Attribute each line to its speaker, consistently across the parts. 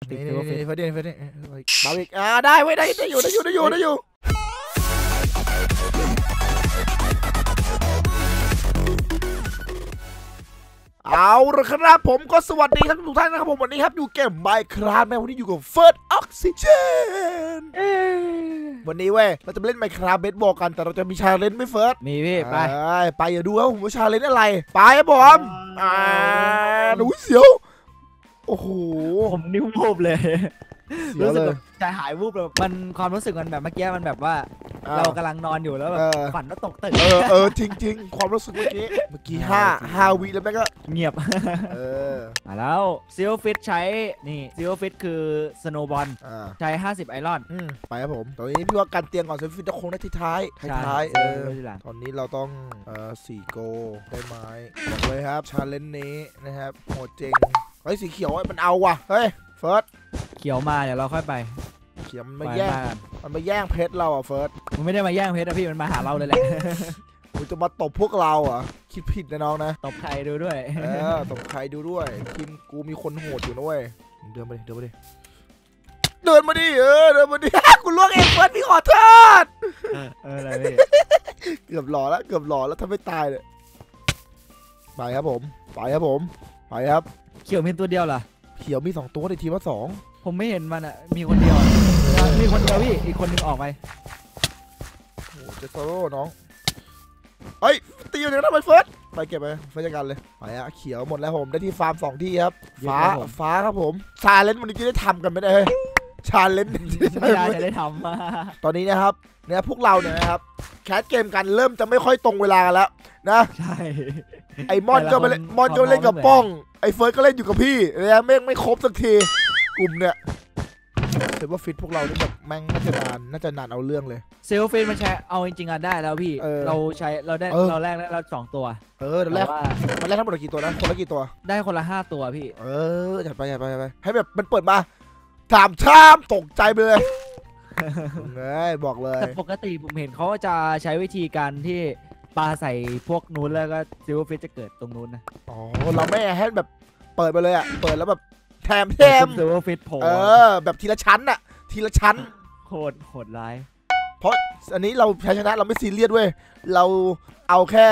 Speaker 1: ติด
Speaker 2: นี่
Speaker 1: เซเวอร์ฟิต
Speaker 2: นี่เฟรดดี้เฟรดดี้มาอีกอ่าได้ไว้ยได้ได้อยู่ได้อยู่ได้อยู่ได้อยู่เอาละครับผมก็สวัสดีครับทุกท่านนะครับผมวันนี้ครับอยู่เกม Minecraft แม่วันนี้อยู่กับ First Oxygen วันนี้เว้ยเราจะมาเล่น Minecraft เบสบอลกันแต่เราจะมีชาเลนจ์ไม่เฟิร์ส
Speaker 1: มีพี่ไป
Speaker 2: ไปอย่าดูครับผมว่าชาเลนจ์อะไร ไปครับผมอ่าดูเสียว โอ้โห
Speaker 1: ผมนิ้วโบเลย
Speaker 2: เสียว
Speaker 1: รู้สึ
Speaker 2: เล
Speaker 1: ก
Speaker 2: ย
Speaker 1: แบบใจหายวูบเลย มันความรู้สึกมันแบบเมื่อกี้มันแบบว่า
Speaker 2: อ่า
Speaker 1: เรากำลังนอนอยู่แล้วแบบ
Speaker 2: เออ
Speaker 1: ฝันว่าตกตึก
Speaker 2: เออเออจริงจริง ๆ ความรู้สึกเมื่อกี้ เมื่อกี้ห้าห้าวิแล้วแม่งก็
Speaker 1: เงียบ
Speaker 2: เออ
Speaker 1: มาแล้วซิลฟิตใช้ นี่ซิลฟิตคือสโนบอล
Speaker 2: อ่า
Speaker 1: ใช้ 50 ไอรอน
Speaker 2: อืม ไปครับผม ตอนนี้พี่ว่าการเตียงก่อนเซฟฟิตจะคงได้ที่ท้ายท้ายท้ายๆเออ
Speaker 1: ทีหลัง
Speaker 2: ตอนนี้เราต้อง เอ่อสี่โกได้ไม้บอกเลยครับ ชาเลนจ์นี้นะครับโหดจริงเฮ้ยสีเขียวไอ้มันเอาว่ะเฮ้ยเฟิร์ส
Speaker 1: เขียวมาเดี๋ยวเราค่อยไป
Speaker 2: เขียวมัน
Speaker 1: ไป
Speaker 2: มาแย่ง
Speaker 1: บ้าน
Speaker 2: มันมาแย่งเพชรเราอะเฟิร์ส
Speaker 1: มันไม่ได้มาแย่งเพชรนะพี่มันมาหาเราเลยแหละ
Speaker 2: มึงจะมาตบพวกเราเหรอะคิดผิดนะน้องนะ
Speaker 1: ตบใครดูด้วย
Speaker 2: เออตบใครดูด้วยทีมกูมีคนโหดอยู่นะเว้ยเดินมาดิเดินมาดิเดินมาดิเออเดินมาดิกูล่วงเองเฟิร์สพี่ขอโทษ
Speaker 1: เอออะไรพี่
Speaker 2: เกือบหล่อแล้วเกือบหล่อแล้วถ้าไม่ตายเลยไปครับผมไปครับผมไปครับ
Speaker 1: เขียวมีตัวเดียวเหรอ
Speaker 2: เขียวมีสองตัวในทีมละสอง
Speaker 1: ผมไม่เห็นมันอะ มีคนเดียวอะมีคนเดียวพี่ อีกคนหนึงออกไป
Speaker 2: โอ้โหเจสโซโร่น้องเฮ้ยตีอยู่เดี๋ยวทำไมเฟิร์สไปเก็บไปเฟิร์สจัดการเลยไปอะเขียวหมดแล้วผมได้ที่ฟาร์มสองที่ครับฟ้าฟ้าครับผมชาเลนจ์วันนี้จะได้ทำกันไม่ได้เฮ้ยชาเลนจ์
Speaker 1: ไม่ได้จะได้ทำ
Speaker 2: ตอนนี้นะครับเนี่ยพวกเราเนี่ยนะครับแคสเกมกันเริ่มจะไม่ค่อยตรงเวลากันแล้ว นะ
Speaker 1: ใช่
Speaker 2: ไอ้มอนก็ไปเล่น
Speaker 1: แต่ละคน
Speaker 2: มอนก็เล่นกับ
Speaker 1: ความพร้อมไม่เหมือน
Speaker 2: ป้อง ไอ้เฟิร์สก็เล่นอยู่กับพี่เนี่ยแม่งไม่ครบสักทีกลุ่มเนี่ยถือว่าฟิตพวกเรานี่แบบแม่งน่าจะนานน่าจะนานเอาเรื่องเลย
Speaker 1: เซลฟินมันใช้เอาจริงๆอะได้แล้วพี่
Speaker 2: เออ
Speaker 1: เราใช้เราได้
Speaker 2: เออ
Speaker 1: เราแรกได้เราสองตัว
Speaker 2: เออเดี๋ยวแรก
Speaker 1: ต่ว่า
Speaker 2: มันแรกทั้งหมดกี่ตัวนะคนละกี่ตัว
Speaker 1: ได้คนละห้าตัวพี่
Speaker 2: เออจัดไปจัดไปจัดไปให้แบบมันเปิดมาถามชามตกใจไปเลยเอ้ยบอกเลย
Speaker 1: แต่ปกติผมเห็นเขาจะใช้วิธีการที่ ปาใส่พวกนู้นแล้วก็ซิลฟิตจะเกิดตรงนู้นนะ
Speaker 2: อ๋อเราไม่ให้แบบเปิดไปเลยอะเปิดแล้วแบบแถมแถม
Speaker 1: ซิลฟิตโผล่
Speaker 2: เออ แบบทีละชั้นอะทีละชั้น
Speaker 1: โคตรโหดร้าย
Speaker 2: อันนี้เราแพ้ชนะเราไม่ซีเรียสเว้ยเราเอาแค่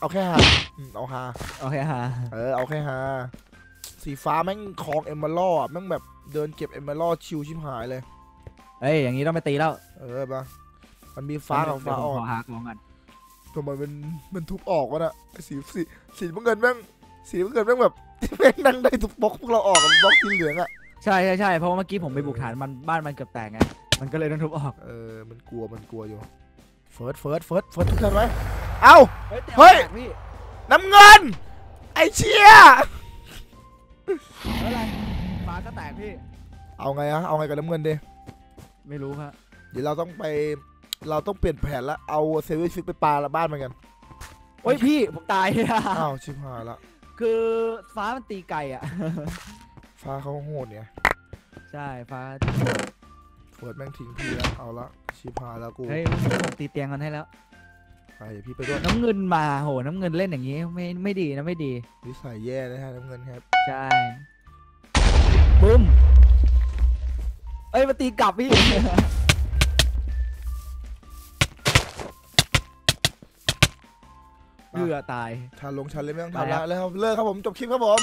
Speaker 2: เอาแค่ฮาอืมเอาฮา
Speaker 1: โอเคฮะ
Speaker 2: เออเอาแค่ฮาสีฟ้าแม่งคลองเอมเบอร์อะแม่งแบบเดินเก็บเอมเบอร์ชิวชิบหายเลย
Speaker 1: เอ้ยอย่างนี้ต้องไปตีแล้ว
Speaker 2: เออปะมันมีฟ้ากับฟ้า
Speaker 1: เดี๋ยว
Speaker 2: อ่
Speaker 1: ผม
Speaker 2: อ
Speaker 1: ขอน หาของกัน
Speaker 2: ทำไมมันมันทุบออกวะน่ะสีสีสีน้ำเงินแม่งสีน้ำเงินแม่งแบบแม่งนั่งได้ทุบบล็อกพวกเราออกอะบล็อกสีเหลืองอะ
Speaker 1: ใช่ใช่ใช่เพราะว่าเมื่อกี้ผมไปบุกฐานมันบ้านมันเกือบแตกไงมันก็เลยต้องทุบออก
Speaker 2: เออมันกลัวมันกลัวอยู่เฟิร์สเฟิร์สเฟิร์สเฟิร์สทุกท่านไหมเอ้าเฮ้
Speaker 1: เฮ้
Speaker 2: ย
Speaker 1: ยพี่
Speaker 2: น้ำเงิน ไอเชี่ย
Speaker 1: อะไรฟ้าก็แตกพี่
Speaker 2: เอาไงอะเอาไงกับน้ำเงินดี
Speaker 1: ไม่รู้ครับ
Speaker 2: เดี๋ยวเราต้องไป เราต้องเปลี่ยนแผนละเอาเซเว่นฟิกไปปาละบ้านมันกัน
Speaker 1: โอ้ยพี่ผมตาย
Speaker 2: อ้าวชิบหายละ
Speaker 1: คือฟ้ามันตีไก่อะ
Speaker 2: ฟ้าเขาโหดเนี่ย
Speaker 1: ใช่ฟ้า
Speaker 2: เฟิร์สแม่งทิ้งพี่แล้วเอาละชิบหายแล้วกู
Speaker 1: เฮ้ยผมตีเตียงกันให้แล้ว
Speaker 2: ไปเดี๋ยวพี่ไปด้วย
Speaker 1: น้ำเงินมาโหน้ำเงินเล่นอย่างนี้ไม่ไม่ดีนะไม่ดี
Speaker 2: นิสัยแย่นะฮะน้ำเงินครับ
Speaker 1: ใช่บึ้มเอ้ยมาตีกลับพี่ เบื่อตาย
Speaker 2: ชาลงชาเลนไม่ต้อง
Speaker 1: ไป
Speaker 2: ทำ
Speaker 1: แล้
Speaker 2: ละ
Speaker 1: ว
Speaker 2: แล้วครับเลิกครับผมจบคลิปครับผม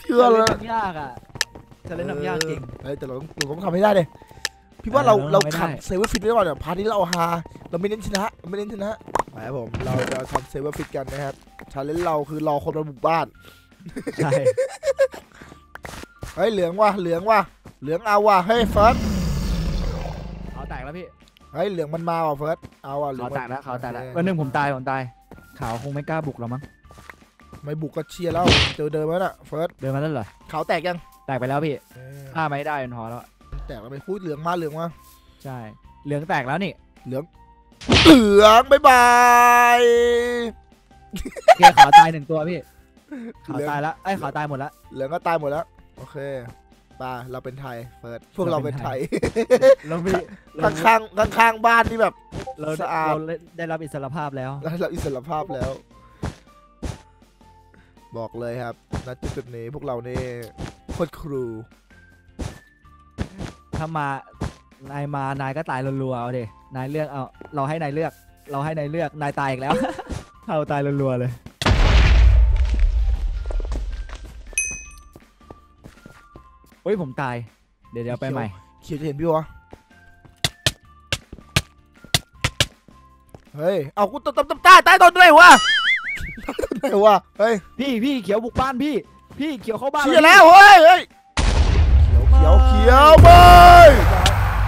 Speaker 2: เชื่อเลย
Speaker 1: จะเล่นทำยากอะจะเล่นทำยากจริง
Speaker 2: เฮ้ยแต่เราต้องเราต้องทำให้ได้เลยพี่ว่าเรา
Speaker 1: เออ
Speaker 2: เรา
Speaker 1: ไม่ได้
Speaker 2: ขัดเซเวอร์ฟิตไว้ก่อนเดี๋ยวพาร์ทนี้เราเอาฮาเราไม่เน้นชนะเราไม่เน้นชนะไปครับผมเราจะทำเซเวอร์ฟิตกันนะครับชาเลนจ์เราคือรอคนมาบุกบ้าน
Speaker 1: ใช่
Speaker 2: เฮ้ยเหลืองว่ะเหลืองว่ะเหลืองเอาว่ะเฮ้ยเฟิร์ส
Speaker 1: เฮ้
Speaker 2: ยเหลืองมันมาว่ะเฟิร์สเอาว่ะเหลือ
Speaker 1: เขา
Speaker 2: ง
Speaker 1: แตกแล้วเขาแตกแล้ว
Speaker 2: โอค
Speaker 1: วันหนึ่งผมตายผมตายขาวคงไม่กล้าบุกแล้วมั้ง
Speaker 2: ไม่บุกก็เชียร์แล้วเจอเดิมแล้วน่ะเฟิร์ส
Speaker 1: เดินมาแล้วเหรอ
Speaker 2: ขาวแตกยัง
Speaker 1: แตกไปแล้วพี่
Speaker 2: เออ
Speaker 1: ฆ่าไม่ได้มันพอแล้ว
Speaker 2: แตกแล้วไปพูดเหลืองมาเหลืองมา
Speaker 1: ใช่เหลืองแตกแล้วนี่
Speaker 2: เหลืองเหลืองบายบาย
Speaker 1: โอเคขาวตายหนึ่งตัวพี่ขาวตายแล้วไอ้ยขาวตายหมดแล้ว
Speaker 2: เหลืองก็ตายหมดแล้วโอเคไป่าเราเป็นไทยเฟิร์สพวกเราเป็นไทย
Speaker 1: เราไม่เรา
Speaker 2: ข้างข้างๆข้างๆบ้านที่แบบ
Speaker 1: เรา
Speaker 2: สะอาด
Speaker 1: เราได้รับอิสรภาพแล้ว
Speaker 2: ได้รับอิสรภาพแล้ว บอกเลยครับณจุดๆนี้พวกเรานี่โคตรครู
Speaker 1: ถ้ามานายมานายก็ตายรัวๆเอาดินายเลือกเอา เราให้นายเลือก เราให้นายเลือกนายตายอีกแล้ว เอาตายรัวๆเลย โอ้ยผมตาย เดี๋ยวเดี๋ยวไปใหม่
Speaker 2: เขียวจะเห็นพี่วะ เฮ้ย เอากูตบตบตบใต้ใต้ต้นด้วยวะต้นไหนวะ เฮ้ย
Speaker 1: พี่พี่เขียวบุกบ้านพี่ พี่เขียวเข้าบ้าน
Speaker 2: เชียร์
Speaker 1: พี่
Speaker 2: แล้วเฮ้ยเฮ้ย เขียวเขียวเขียวไป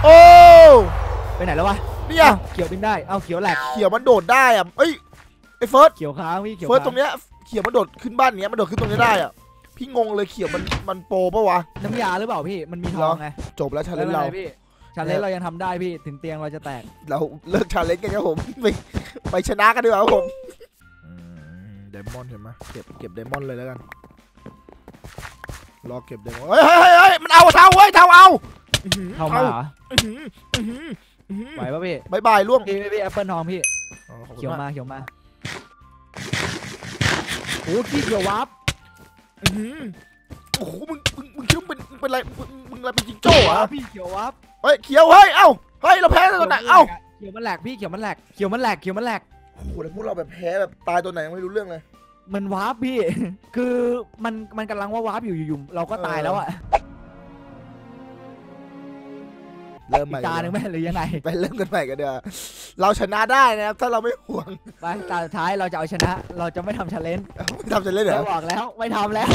Speaker 2: โอ้
Speaker 1: ไปไหนแล้ววะ
Speaker 2: เนี่ย
Speaker 1: อ้าวเขียวบินได้ เอาเขียวแหลก
Speaker 2: เขียวมันโดดได้อะเอ้ยไอ้เฟิร์ส
Speaker 1: เขียวค้างพี่ เขียว
Speaker 2: เฟิร์ส
Speaker 1: ค้าง
Speaker 2: ตรงเนี้ย เขียวมันโดดขึ้นบ้านเนี้ยมันโดดขึ้นตรงนี้ได้อะ พี่งงเลยเขียวมันมันโปรปะวะ
Speaker 1: น้ำยาหรือเปล่าพี่ มันมีท
Speaker 2: เหร
Speaker 1: อ
Speaker 2: อ
Speaker 1: งไง
Speaker 2: จบแล้วชาเล
Speaker 1: ไม่
Speaker 2: น
Speaker 1: เป็น
Speaker 2: เรา
Speaker 1: ไรพี่ชาเลนจ์เรายังทำได้พี่ถึงเตียงเราจะแตก
Speaker 2: เราเลิกชาเลนจ์กันครับผมไปไปชนะกันดีกว่าครับผมเดมอนเห็นไหมเก็บเก็บเดมอนเลยแล้วกัน รอเก็บเดมอนเฮ้ยเฮ้ยเฮ้ยเฮ้ยมันเอาเท้าเว้ยเท้าเอาอื้อหือ
Speaker 1: เข้ามาเหรอ
Speaker 2: อื้อหืออื้อหืออื้อหือ
Speaker 1: ไหวปะพี่
Speaker 2: บายบายล่วง
Speaker 1: พี่พี่พี่แอปเปิลทองพี่
Speaker 2: อ๋อขอบคุณ
Speaker 1: เขียว
Speaker 2: มาก
Speaker 1: มาเขียวมาโอ้พี่เขียววับ
Speaker 2: อื้อหือ โอ้โห มึง มึง มึงคิดว่ามึงเป็นมึงเป็นอะไรมึงมึงอะไรเป็นจิงโจ้เหรอ
Speaker 1: พี่เขียววับ
Speaker 2: เฮ้ย เขียว เฮ้ย เอ้า เฮ้ย เราแพ้ตัวไหนเอ้า
Speaker 1: เขียวมันแหลกพี่ เขียวมันแหลก เขียวมันแหลก เขียวมันแหลก
Speaker 2: โอ้โหแล้วพวกเราแบบแพ้แบบตายตัวไหนยังไม่รู้เรื่องเลย
Speaker 1: มันวาร์ปพี่ คือมัน มันกำลังว่าวาร์ปอยู่อยู่ๆเราก็ตายแล้วอะ
Speaker 2: เริ่มให
Speaker 1: อี
Speaker 2: ม่
Speaker 1: กตาหนึ่งไหมหรือยังไง
Speaker 2: ไปเริ่มกันใหม่กันเดี๋ยวาเราชนะได้นะครับ ถ้าเราไม่ห่วง
Speaker 1: ไปตาสุดท้ายเราจะเอาชนะ เราจะไม่ทำชาเลนจ์
Speaker 2: ไม่ทำจะเล่นเหร
Speaker 1: เรา
Speaker 2: อ
Speaker 1: บอกแล้วไม่ทำแล้ว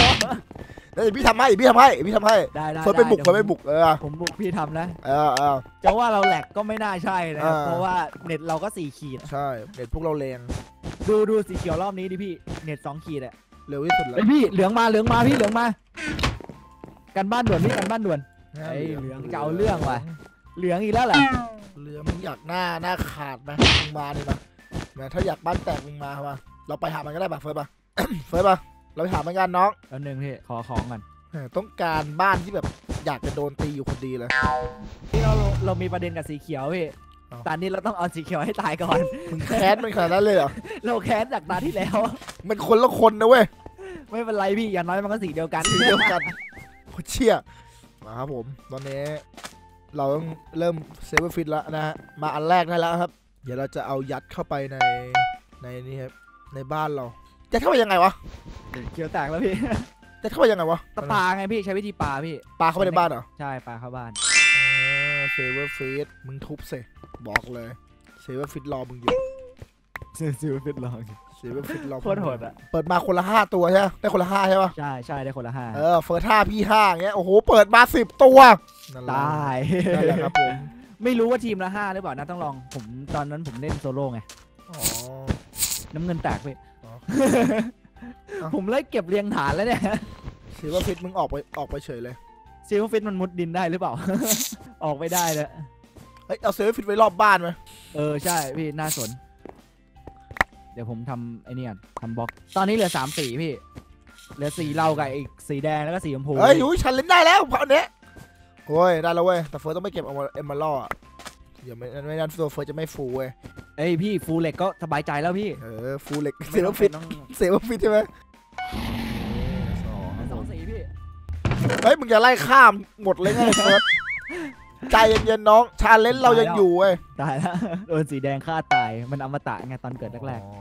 Speaker 2: เดี๋ยวพี่ทำให้พี่ทำให้พี่ทำให้
Speaker 1: ได้ได้
Speaker 2: เฟิร์สไปบุก
Speaker 1: ด้
Speaker 2: เฟิร์สไปบุกเออ
Speaker 1: ผมบุกพี่ทำนะ
Speaker 2: เออเออ
Speaker 1: จะว่าเราแหลกก็ไม่น่าใช่นะครับ
Speaker 2: อ่า
Speaker 1: เพราะว่าเน็ตเราก็สี่ขีด
Speaker 2: ใช่เด็ดพวกเราแรง
Speaker 1: ดูดูสีเขียวรอบนี้ดิพี่เน็ตสองขีดอะ
Speaker 2: เร็วที่สุดแล้ว
Speaker 1: เฮ้ยพี่เหลืองมาเหลืองมาพี่เหลืองมา กันบ้านด่วนพี่กันบ้านด่วนไอ้เหลืองจะเอาเรื่องว่ะ เหลืองอีกแล้วเหรอ
Speaker 2: เหลืองมึงอยากหน้าหน้าขาดไหมมึงมาดิมาแหมถ้าอยากบ้านแตกมึงมามาเราไปหามันก็ได้ปะเฟิร์สปะ เฟิร์สปะเราไปหามันกันน้อง
Speaker 1: แล้วหนึ่งพี่ขอของกัน
Speaker 2: แหมต้องการบ้านที่แบบอยากจะโดนตีอยู่คนดีเลย
Speaker 1: ที่เราเรามีประเด็นกับสีเขียวพี่
Speaker 2: เอา
Speaker 1: ตอนนี้เราต้องเอาสีเขียวให้ตายก่อน
Speaker 2: มึงแค้นมันขนาดนั้นเลยเหรอ
Speaker 1: เราแค้นจากตาที่แล้ว
Speaker 2: มันคนละคนนะเว้ย
Speaker 1: ไม่เป็นไรพี่อย่างน้อยมันก็สีเดียวกัน
Speaker 2: ทีเดียวกันโคตรเชี่ยมาครับผม ตอนนี้ เราต้องเริ่มเซเวอร์ฟิตแล้วนะฮะ มาอันแรกได้แล้วครับ เดี๋ยวเราจะเอายัดเข้าไปในในนี่ครับในบ้านเรายัดเข้าไปยังไงวะ
Speaker 1: เขียวแตกแล้วพี่
Speaker 2: ยัดเข้าไปยังไงวะ
Speaker 1: ตะปาไงพี่ใช้วิธีปาพี่
Speaker 2: ปลาเข้าไปในบ้านเหรอ
Speaker 1: ใช่ปาเข้าบ้าน
Speaker 2: เซเวอร์ฟิตมึงทุบสิบอกเลยเซเวอร์ฟิตรอมึงอยู่
Speaker 1: ซิลฟิตลอง
Speaker 2: เซเวอร์ฟิตรอมึง
Speaker 1: โคตรโหดอะ
Speaker 2: เปิดมาคนละห้าตัวใช่ไหมได้คนละห้าใช่ปะ
Speaker 1: ใช่ใช่ได้คนละห้า
Speaker 2: เออเฟิร์สห้าพี่ห้าอย่างเงี้ยโอ้โหเปิดมาสิบตัว นั่นแหละ
Speaker 1: ได้
Speaker 2: นั่นแหละครับผม
Speaker 1: ไม่รู้ว่าทีมละห้าหรือเปล่านะต้องลองผมตอนนั้นผมเล่นโซโล่ไง
Speaker 2: อ๋อ
Speaker 1: น้ำเงินแตกพี่
Speaker 2: อ๋อ
Speaker 1: ผมเลยเก็บเรียงฐานแล้วเนี่ย
Speaker 2: เซเวอร์ฟิตมึงออกไปออกไปเฉยเลย
Speaker 1: ซิลฟิตมันมุดดินได้หรือเปล่า ออกไม่ได้เลย
Speaker 2: เฮ้ยเอาเซเวอร์ฟิตไว้รอบบ้านไหม
Speaker 1: เออใช่พี่น่าสน เดี๋ยวผมทำไอ้นี่ก่อนทำบล็อก ตอนนี้เหลือสามสีพี่เหลือสีเรากับอีกสีแดงแล้วก็สีชมพู
Speaker 2: เฮ้ยอุ้ยฉันเล่นได้แล้วเพราะอันเนี้ย โอ้ยได้แล้วเว้ย แต่เฟิร์สต้องไม่เก็บเอามาเอ็มมาล่ออะเดี๋ยวไม่ไม่งั้นตัวเฟิร์สจะไม่ฟูเว้ย
Speaker 1: เอ้ยพี่ฟูลเหล็กก็สบายใจแล้วพี่
Speaker 2: เออฟูเล็กเซ
Speaker 1: ไม่
Speaker 2: เว
Speaker 1: ต้
Speaker 2: อ
Speaker 1: อง
Speaker 2: ร์ฟิต
Speaker 1: ต้อง
Speaker 2: เซเวอร์ฟิตใช่ไหมสอง
Speaker 1: สองสีพี่
Speaker 2: เฮ้ยมึงจะไล่ข้ามหมดเลยไงเฟิร์สใจเย็นๆน้อง ชาเลนจ์เรายังอยู่เว้ย
Speaker 1: ตายแล้วโดนสีแดงฆ่าตาย มันอมตะไงตอนเกิดแรก
Speaker 2: อ๋อ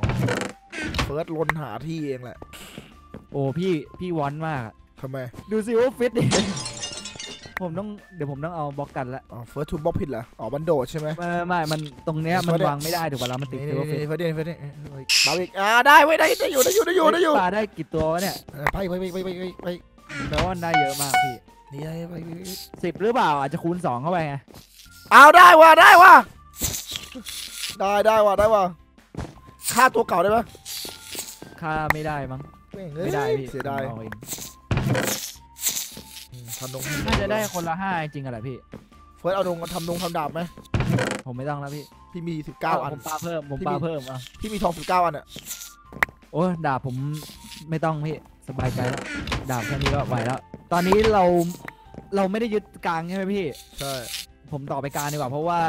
Speaker 2: เฟิร์สลนหาที่เองแหละ
Speaker 1: ๆโอ้พี่พี่วอนมากอะ
Speaker 2: ทำไม
Speaker 1: ดูซิว่าฟิตดิ ผมต้องเดี๋ยวผมต้องเอาบล็อกกันละ
Speaker 2: อ๋อเฟิร์สทูบล็อกผิดเหรออ๋อมันโดดใช่ไหม
Speaker 1: ไม่ไม่มันตรงเนี้ยมัน
Speaker 2: เฟิร์สเนี่ย
Speaker 1: วางไม่ได้ถูกป่ะแล้วมันติด
Speaker 2: นี่
Speaker 1: ซิ
Speaker 2: นี่
Speaker 1: ว่าฟิต
Speaker 2: นี่เฟิร์สนี่เฟิร์สนี่เฮ้ยมาอีกอ่าได้เว้ยได้ได้อยู่ได้อยู่ได้อยู่ได้อยู่
Speaker 1: ปลาได้กี่ตัววะเนี่ย
Speaker 2: เออไปไปไปไปไปไปไป
Speaker 1: แปลว่าได้เยอะมากพี่
Speaker 2: นี่ไงไปไปไป
Speaker 1: สิบหรือเปล่าอาจจะคูณสองเข้าไปไง
Speaker 2: เอาได้ว่ะได้ว่ะได้ได้ว่ะได้ว่ะค่าตัวเก่าได้ปะ
Speaker 1: ค่าไม่ได้มั้ง
Speaker 2: แม่งเอ้ย
Speaker 1: ไม่ได้พี่
Speaker 2: เสียดาย ทำนง
Speaker 1: น่าจะได้คนละห้าจริงๆอะไรพี่
Speaker 2: เฟิร์สเอานงทำนงทำดาบไหม
Speaker 1: ผมไม่ต้องแล้วพี่
Speaker 2: พี่มีสิบเก้าอัน
Speaker 1: ผมปาเพิ่มผม
Speaker 2: พี่
Speaker 1: ปา
Speaker 2: มี
Speaker 1: เพิ่มอะ
Speaker 2: พี่มีทองสิบเก้าอันอะ
Speaker 1: โอ้ยดาบผมไม่ต้องพี่สบายใจแล้วดาบแค่นี้ก็ไหวแล้ว ตอนนี้เราเราไม่ได้ยึดกลางใช่ไหมพี่
Speaker 2: ใช่
Speaker 1: ผมต่อไปกลางดีกว่าเพราะว่า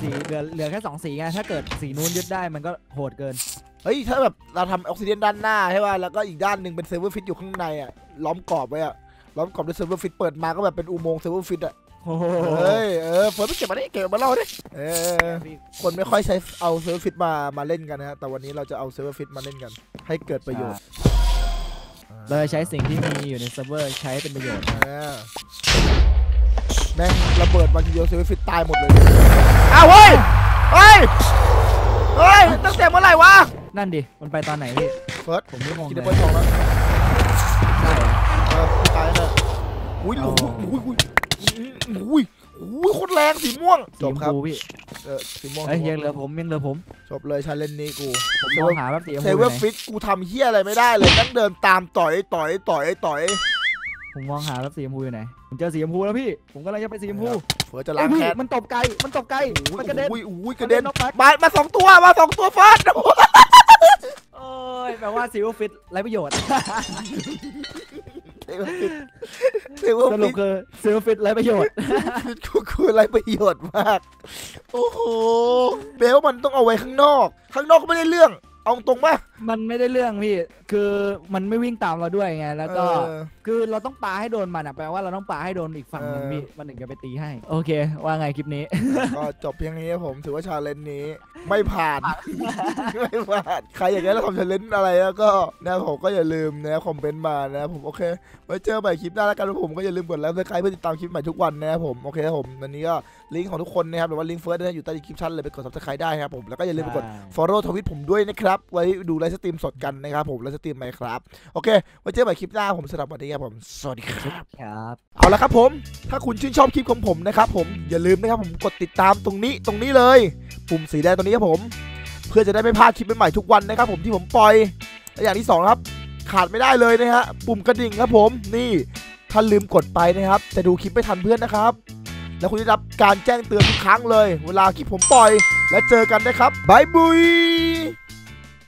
Speaker 1: สีเหลือเหลือแค่สองสีไงถ้าเกิดสีนู้นยึดได้มันก็โหดเกิน
Speaker 2: เฮ้ยถ้าแบบเราทำออกซิเดนด้านหน้าใช่ป่ะแล้วก็อีกด้านหนึ่งเป็นเซเวอร์ฟิตอยู่ข้างในอะล้อมกรอบไว้อะ ล้อมกรอบด้วยเซิร์ฟเวอร์ฟิตเปิดมาก็แบบเป็นอุโมงค์เซิร์ฟเวอร์ฟิตอะ
Speaker 1: โอ้โห
Speaker 2: เฮ้ยเออเฟิร์สไปเก็บมาดิเก็บมาเล่าดิเออ
Speaker 1: พี่
Speaker 2: คนไม่ค่อยใช้เอาเซิร์ฟเวอร์ฟิตมามาเล่นกันนะฮะแต่วันนี้เราจะเอาเซิร์ฟเวอร์ฟิตมาเล่นกัน ให้เกิดประโยชน์
Speaker 1: เราจะใช้สิ่งที่มีอยู่ในเซิร์ฟเวอร์ใช้เป็นประโยชน์
Speaker 2: เออแม่งระเบิดมาทีเดียวเซิร์ฟเวอร์ฟิตตายหมดเลยอ้าวเฮ้ยเฮ้ยเฮ้ยตั้งแต่เมื่อไหร่วะ
Speaker 1: นั่นดิมันไปตอนไหนพี่
Speaker 2: เฟิร์ส
Speaker 1: ผมไม่มอง
Speaker 2: กิน
Speaker 1: เล
Speaker 2: ดั
Speaker 1: ย
Speaker 2: บเบิลทองแล้ว ตายแน่อุ้ยห
Speaker 1: อ๋
Speaker 2: ลุ
Speaker 1: อ
Speaker 2: มอุ้ยอุ้ยอุ้ยอุ้ยโคตรแรงสีม่วง
Speaker 1: สี
Speaker 2: จ
Speaker 1: ช
Speaker 2: บ
Speaker 1: ม
Speaker 2: ครับ
Speaker 1: พูพี่
Speaker 2: เออสีม่วง
Speaker 1: เอ้ยยังเหลือผมยังเหลือผม
Speaker 2: จบเลยชาเลนนี้กู
Speaker 1: ผมมองหาแบบสีชม
Speaker 2: เซ
Speaker 1: พู
Speaker 2: เว
Speaker 1: อ
Speaker 2: อยู่ร์
Speaker 1: ไหน
Speaker 2: ฟิตกูทำเฮี้ยอะไรไม่ได้เลยตั้งเดินตามต่อยต่อยต่อยต่อย
Speaker 1: ผมมองหาแบบสีชมพูอยู่ไหนผมเจอสีชมพูแล้วพี่ผมกำลังจะไปสีชมพู
Speaker 2: เฟิร์สจะ
Speaker 1: เอ้
Speaker 2: ล้ายง
Speaker 1: พี่
Speaker 2: แค้น
Speaker 1: มันตบไกลมันตบไกลมันกระเด็น
Speaker 2: อุ้ยอุ้ยกระเด็น
Speaker 1: นอกปัก
Speaker 2: มามาสองตัวมาสองตัวเฟิร์ส
Speaker 1: โอ้ยแปลว่าซิลฟิตไรประโยชน์
Speaker 2: เซเวอร์ฟิตเซเวอร์
Speaker 1: สรุ
Speaker 2: ฟิ
Speaker 1: ป
Speaker 2: ต
Speaker 1: คือซิลฟิตไรประโยชน์
Speaker 2: กูคืออะไรประโยชน์มาก โอ้โหเบลมันต้องเอาไว้ข้างนอก ข้างนอกก็ไม่ได้เรื่อง เอาตรงป่ะ
Speaker 1: มันไม่ได้เรื่องพี่ คือมันไม่วิ่งตามเราด้วยไง แล้วก็
Speaker 2: เออ
Speaker 1: คือเราต้องปาให้โดนมันอะแปลว่าเราต้องปาให้โดนอีกฝั่งหนึ่ง
Speaker 2: เออ
Speaker 1: พี่ มันถึงจะไปตีให้ โอเค ว่าไงคลิปนี้
Speaker 2: ก็จบเพียงนี้ครับผมถือว่าชาเลนจ์นี้ไม่ผ่าน ไม่ผ่าน ใครอยากได้เราทำชาเลนจ์อะไรแล้วก็นะครับผมก็อย่าลืมนะคอมเมนต์มานะครับผมโอเคไว้เจอใหม่คลิปหน้าแล้วกันผมก็อย่าลืมกดไลค์กดใครเพื่อติดตามคลิปใหม่ทุกวันนะครับผมโอเคครับผมวันนี้ก็ลิงก์ของทุกคนนะครับหรือว่าลิงก์เฟิร์สนะอยู่ใต้ดีคลิปชั่นเลยไปกด subscribe ได้ครับผมแล้วก็อย่าลืมไปกด follow ทวิตผมด้วยนะครับไว้ดูไลฟ์สตรีมสดกันนะครับผมไลฟ์สตรีมไหมครับโอเคไว้เจอกันใหม่คลิปหน้าผมสำหรับวันนี้ครับผมสวัสดีครับ
Speaker 1: ครับ
Speaker 2: เอาละครับผมถ้าคุณชื่นชอบคลิปของผมนะครับผมอย่าลืมนะครับผมกดติดตามตรงนี้ตรงนี้เลยปุ่มสีแดงตรงนี้ครับผม เพื่อจะได้ไม่พลาดคลิปใหม่ๆทุกวันนะครับผมที่ผมปล่อยและอย่างที่สองนะครับขาดไม่ได้เลยนะฮะปุ่มกระดิ่งครับผมนี่ถ้าลืมกดไปนะครับ จะดูคลิปไม่ทันเพื่อนนะครับ แล้วคุณจะได้รับการแจ้งเตือนทุกครั้งเลย เวลาคลิปผมปล่อย และเจอกันนะครับบายบุย